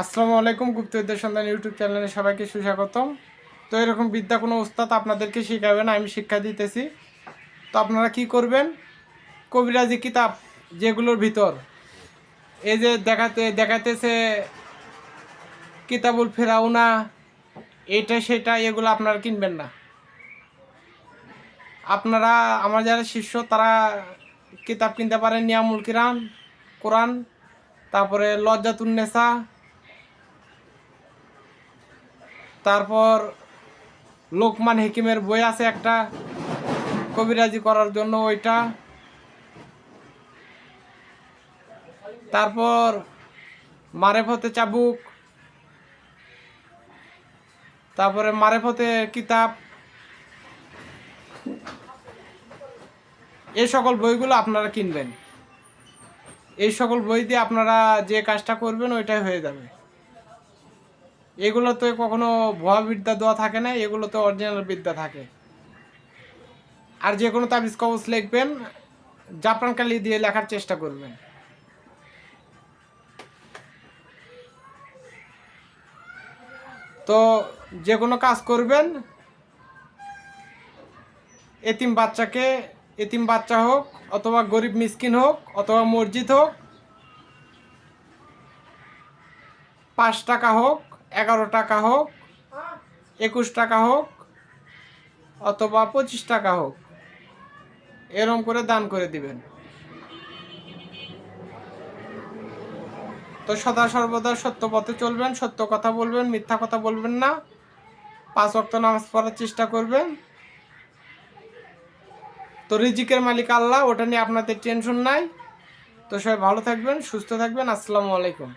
আসসালামু আলাইকুম গুপ্ত গুপ্তবিদ্যা সন্ধান ইউটিউব চ্যানেলে সবাইকে সুস্বাগতম। তো এরকম বিদ্যা কোনো উস্তাদ আপনাদেরকে শেখাবে না, আমি শিক্ষা দিতেছি। তো আপনারা কি করবেন? কবিরাজি কিতাব যেগুলোর ভিতর। এই যে দেখাতে দেখাতেছে কিতাবুল ফেরাউনা, এটা, সেটা, এগুলো আপনারা কিনবেন না। আপনারা, আমার যারা শিষ্য, তারা কিতাব কিনতে পারেন নিয়ামুল কিরান কোরআন, তারপরে লজ্জাতুন্নেসা তারপর লোকমান হেকিমের বই আছে একটা, কবিরাজি করার জন্য ওইটা। তারপর মারেফতে চাবুক। তারপরে মারেফতে কিতাব। এই সকল বইগুলো আপনারা কিনবেন। এই সকল বই দিয়ে আপনারা যে কাজটা করবেন ওইটাই হয়ে যাবে। এগুলোতে কখনো ভুয়া বিদ্যা দেওয়া থাকে না, এগুলোতে অরিজিনাল বিদ্যা থাকে। আর যে কোনো তাবিজ কবচ লিখবেন জাপান কালি দিয়ে লেখার চেষ্টা করবেন। তো যে কোনো কাজ করবেন, এতিম বাচ্চাকে, এতিম বাচ্চা হোক, অথবা গরিব মিসকিন হোক, অথবা মসজিদ হোক, পাঁচ টাকা হোক এগারো টাকা হোক, একুশ টাকা হোক, অথবা পঁচিশ টাকা হোক, এরম করে দান করে দিবেন। তো সদা সর্বদা সত্য পথে চলবেন, সত্য কথা বলবেন, মিথ্যা কথা বলবেন না। পাঁচ ওয়াক্ত নামাজ পড়ার চেষ্টা করবেন। তো রিজিকের মালিক আল্লাহ, ওটা নিয়ে আপনাদের টেনশন নাই। তো সবাই ভালো থাকবেন, সুস্থ থাকবেন। আসসালামু আলাইকুম।